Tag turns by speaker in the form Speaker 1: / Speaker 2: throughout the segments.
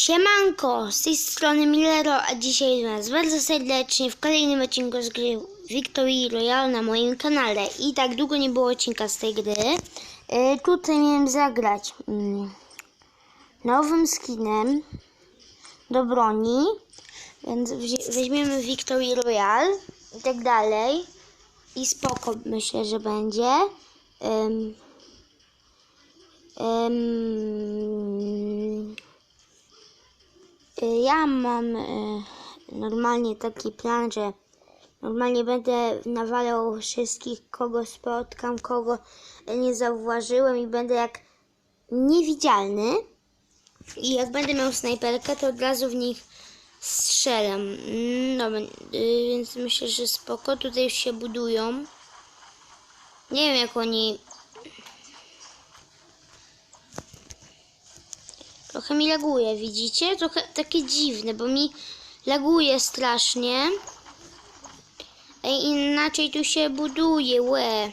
Speaker 1: Siemanko, z tej strony Millero, a dzisiaj Was bardzo serdecznie w kolejnym odcinku z gry Victory Royale na moim kanale. I tak długo nie było odcinka z tej gry. E, tutaj miałem zagrać mm, nowym skinem do broni, więc weźmiemy Victory Royale i tak dalej. I spoko myślę, że będzie. Em, em, Y, Ja mam y, normalnie taki plan, że normalnie będę nawalał wszystkich, kogo spotkam, kogo nie zauważyłem i będę jak niewidzialny. I jak będę miał snajperkę, to od razu w nich strzelam. Y, więc myślę, że spoko. Tutaj już się budują. Nie wiem jak oni Trochę mi laguje, widzicie? Trochę takie dziwne, bo mi laguje strasznie. Ej, inaczej tu się buduje, łe.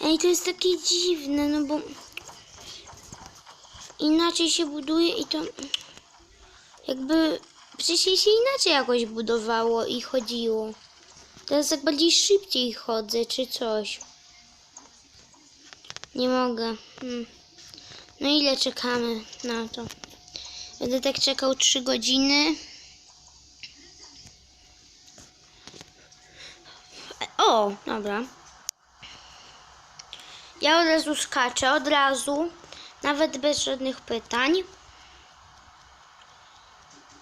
Speaker 1: Ej, to jest takie dziwne, no bo... Inaczej się buduje i to... Jakby... Wcześniej się inaczej jakoś budowało i chodziło. Teraz tak bardziej szybciej chodzę, czy coś. Nie mogę. Hmm. No ile czekamy na to? Będę tak czekał 3 godziny. O, dobra. Ja od razu skaczę, od razu. Nawet bez żadnych pytań.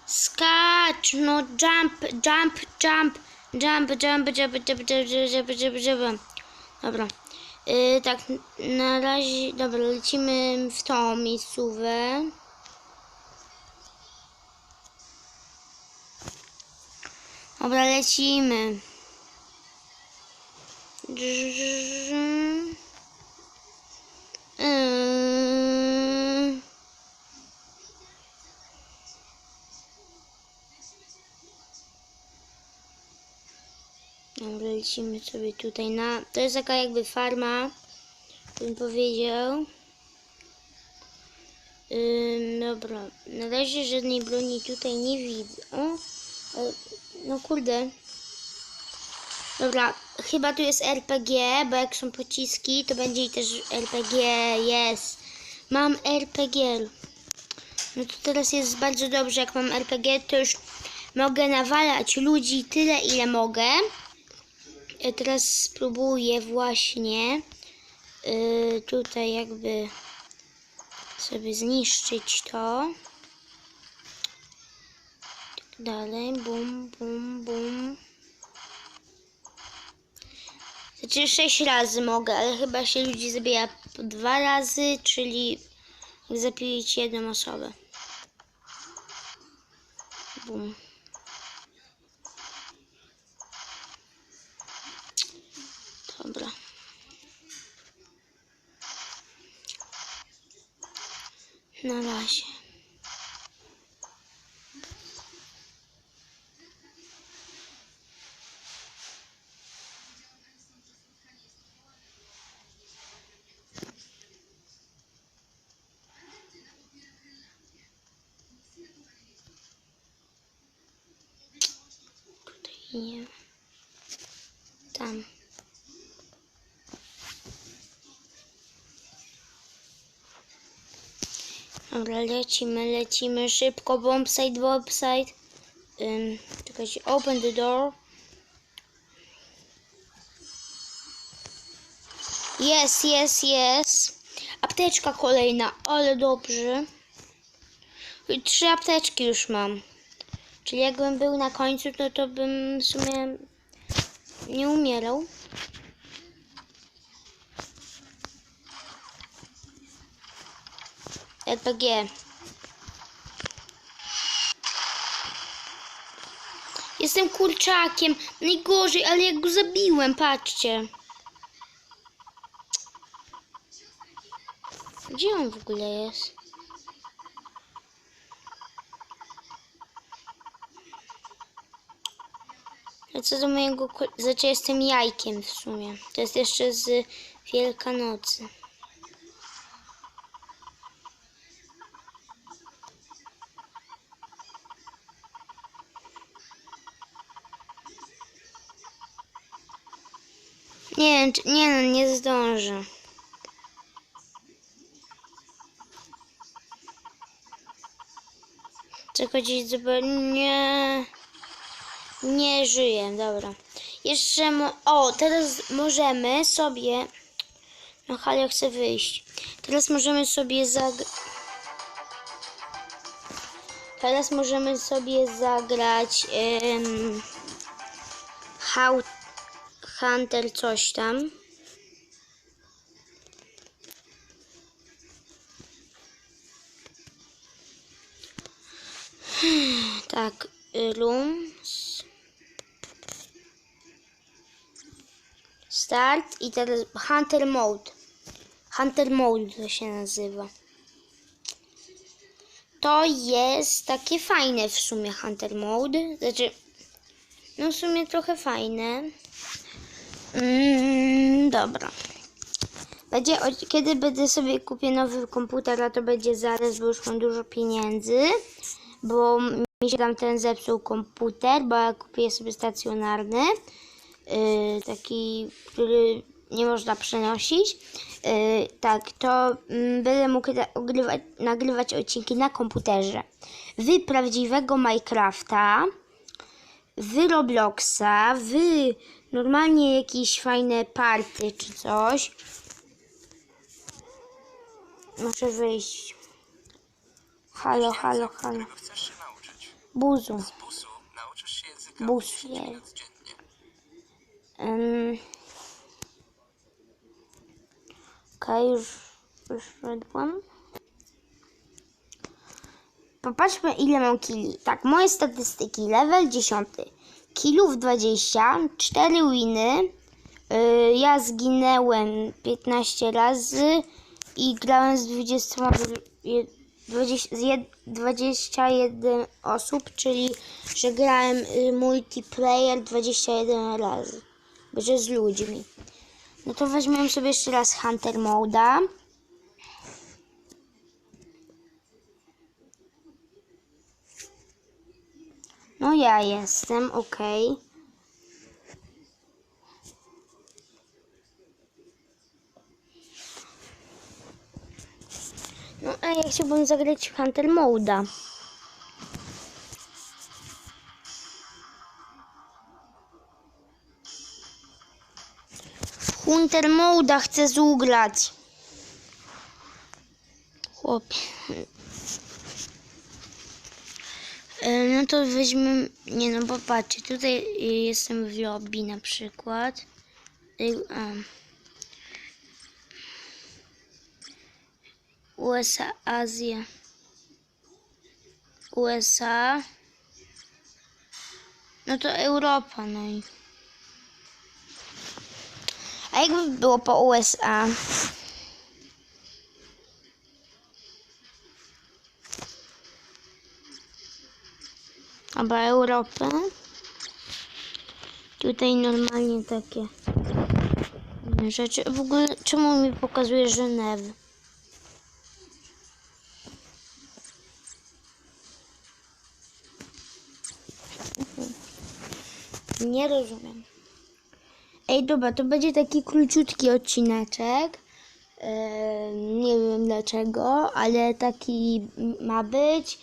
Speaker 1: Skacz, no jump, jump, jump, jump, jump, jump, jump, jump, jump, jump, jump. Dobra. Yy, tak, na razie, dobra, lecimy w tą miejscówę. Dobra, lecimy. Drrrr. Yy. Dobra, lecimy sobie tutaj na... To jest taka jakby farma, bym powiedział. Ym, dobra, na razie żadnej broni tutaj nie widzę. O, e, no kurde. Dobra, chyba tu jest RPG, bo jak są pociski, to będzie i też RPG, jest. Mam RPG. No to teraz jest bardzo dobrze, jak mam RPG, to już mogę nawalać ludzi tyle, ile mogę. Teraz spróbuję właśnie yy, tutaj jakby sobie zniszczyć to. Tak dalej, bum, bum, bum. Znaczy sześć razy mogę, ale chyba się ludzi zabija dwa razy, czyli zapić jedną osobę. Bum. Dobra. Na razie. Tutaj nie. Tam. Dobra, lecimy, lecimy szybko. Bombsite, bombsite. Um, czekajcie, open the door. Jest, jest, jest. Apteczka kolejna, ale dobrze. I Trzy apteczki już mam. Czyli jakbym był na końcu, to, to bym w sumie nie umierał. RPG. Jestem kurczakiem. Najgorzej, ale jak go zabiłem, patrzcie. Gdzie on w ogóle jest? A co do mojego... Znaczy jestem jajkiem w sumie. To jest jeszcze z Wielkanocy. Nie nie no, nie zdążę. Tylko gdzieś zupełnie... Nie żyję, dobra. Jeszcze mo... O, teraz możemy sobie... No Halio chce wyjść. Teraz możemy sobie zag... Teraz możemy sobie zagrać... em, How... Hunter coś tam. Tak, y, rooms. Start i teraz Hunter Mode. Hunter Mode to się nazywa. To jest takie fajne w sumie Hunter Mode. Znaczy, no w sumie trochę fajne. Mm, dobra. Będzie, kiedy będę sobie kupię nowy komputer, a to będzie zaraz, bo już mam dużo pieniędzy, bo mi się tam ten zepsuł komputer, bo ja kupię sobie stacjonarny, yy, taki, który nie można przenosić. Yy, tak, to mm, będę mógł ogrywać, nagrywać odcinki na komputerze. Wy prawdziwego Minecrafta, wy Robloxa, wy normalnie jakieś fajne party czy coś. Muszę wyjść. Halo, halo, halo. Buzu.
Speaker 2: 10
Speaker 1: jest. Um, Okej, już wyszedłem. Popatrzmy ile mam kili. Tak, moje statystyki. Level 10. Kilów 20, 4 winy. Yy, ja zginęłem 15 razy i grałem z 20, je- 20, z jed- 21 osób, czyli że grałem y, multiplayer 21 razy. Że z ludźmi. No to weźmiemy sobie jeszcze raz Hunter Moda. No ja jestem, okej. No a ja chciałbym zagrać Hunter Moda. Hunter Moda chcę zugrać. Chłopie. No to weźmy. Nie no, popatrzcie. Tutaj y, jestem w lobby na przykład. Y. USA, Azja. USA. No to Europa, no i. A jakby było po USA? Albo Europę? Tutaj normalnie takie rzeczy. W ogóle czemu mi pokazuje Żenewy? Nie rozumiem. Ej, dobra, to będzie taki króciutki odcineczek. Nie wiem dlaczego, ale taki ma być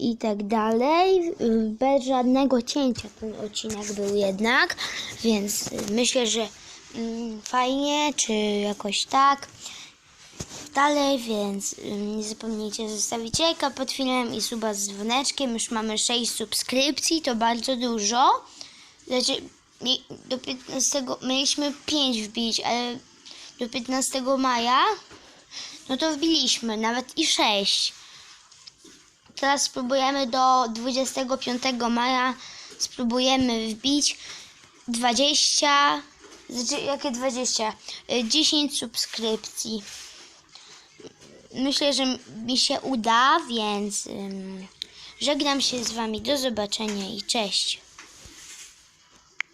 Speaker 1: i tak dalej. Yy, Bez żadnego cięcia ten odcinek był jednak, więc myślę, że mm, fajnie, czy jakoś tak. Dalej, więc ym, nie zapomnijcie zostawić jajka pod filmem i suba z dzwoneczkiem. Już mamy 6 subskrypcji, to bardzo dużo. Znaczy, do 15 mieliśmy 5 wbić, ale do 15 maja no to wbiliśmy nawet i 6. Teraz spróbujemy do 25 maja spróbujemy wbić 20 znaczy jakie 20? Y, 10 subskrypcji. Myślę, że mi się uda, więc żegnam się z wami. Do zobaczenia i cześć.